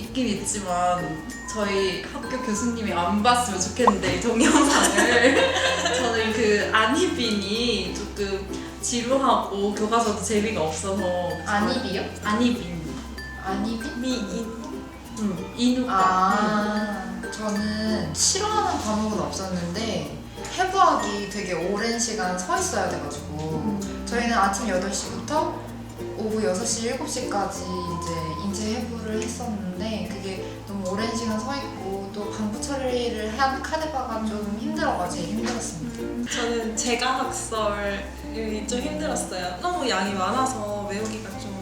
있긴 있지만 저희 학교 교수님이 안 봤으면 좋겠는데 이 동영상을. 저는 그 안희빈이 조금 지루하고 교과서도 재미가 없어서 안입이요? 안희빈. 안입이? 미인 응 인후과 아, 저는 싫어하는 과목은 없었는데 해부학이 되게 오랜 시간 서 있어야 돼가지고 저희는 아침 8시부터 오후 6시, 7시까지 이제 인체 해부를 했었는데 그게 너무 오랜 시간 서 있고 또 반부 처리를 한 카드바가 좀 힘들어가지고 힘들었습니다. 저는 제가 학설이 좀 힘들었어요. 너무 양이 많아서 외우기가 좀